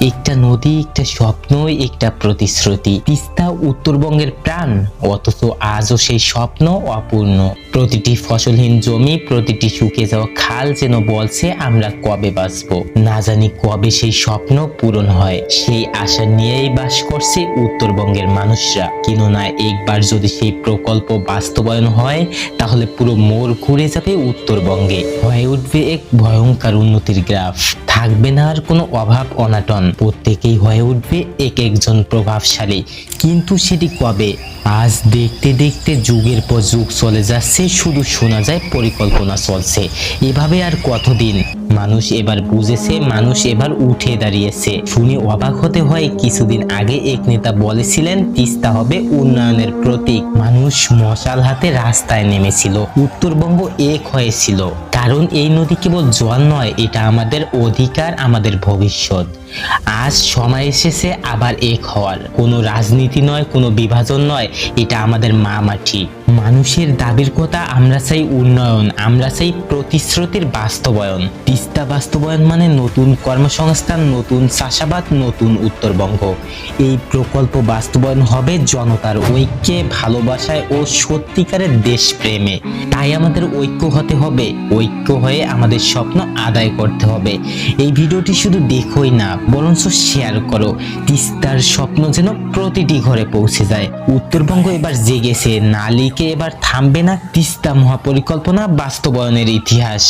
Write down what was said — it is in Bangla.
একটা নদী, একটা স্বপ্ন, একটা প্রতিশ্রুতি। তিস্তা উত্তরবঙ্গের প্রাণ, অথচ আজও সেই স্বপ্ন অপূর্ণ। প্রতিটি ফসলহীন জমি, প্রতিটি শুকিয়ে যাওয়া খাল যেন বলছে, আমরা কবে বাঁচবো? না জানি কবে সেই স্বপ্ন পূরণ হয়। সেই আশা নিয়েই বাস করছে উত্তরবঙ্গের মানুষরা। কেননা একবার যদি সেই প্রকল্প বাস্তবায়ন হয়, তাহলে পুরো মোড় ঘুরে যাবে উত্তরবঙ্গে। হয়ে উঠবে এক ভয়ঙ্কর উন্নতির গ্রাফ। থাকবে না আর কোনো অভাব অনাটন। প্রত্যেকেই হয়ে উঠবে এক একজন প্রভাবশালী। কিন্তু সেটি কবে? আজ দেখতে দেখতে যুগের পর যুগ চলে যাচ্ছে, শুধু শোনা যায়, পরিকল্পনা চলছে। এভাবে আর কতদিন? মানুষ এবার বুঝেছে, মানুষ এবার উঠে দাঁড়িয়েছে। শুনে অবাক হতে হয়, কিছুদিন আগে এক নেতা বলেছিলেন, তিস্তা হবে উন্নয়নের প্রতীক। মানুষ মশাল হাতে রাস্তায় নেমেছিল। উত্তরবঙ্গ এক হয়েছিল। কারণ এই নদী কেবল জল নয়, এটা আমাদের অধিকার, আমাদের ভবিষ্যৎ। আজ সময় এসেছে, আবার এক হওয়ার। কোনো রাজনীতি নয়, কোনো বিভাজন নয়, এটা আমাদের মা মাটি মানুষের দাবির কথা আমরা চাই উন্নয়ন, আমরা চাই প্রতিশ্রুতির বাস্তবায়ন। তিস্তা বাস্তবায়ন মানে নতুন কর্মসংস্থান, নতুন চাষাবাদ, নতুন উত্তরবঙ্গ। এই প্রকল্প বাস্তবায়ন হবে জনতার ঐক্যে, ভালোবাসায় ও সত্যিকারের দেশপ্রেমে। তাই আমাদের ঐক্য হতে হবে, ঐক্য হয়ে আমাদের স্বপ্ন আদায় করতে হবে। এই ভিডিওটি শুধু দেখোই না, বরঞ্চ শেয়ার করো। তিস্তার স্বপ্ন যেন প্রতিটি ঘরে পৌঁছে যায়। উত্তরবঙ্গ এবার জেগেছে, নালিকে এবার থামবে না তিস্তা মহাপরিকল্পনা বাস্তবায়নের ইতিহাস।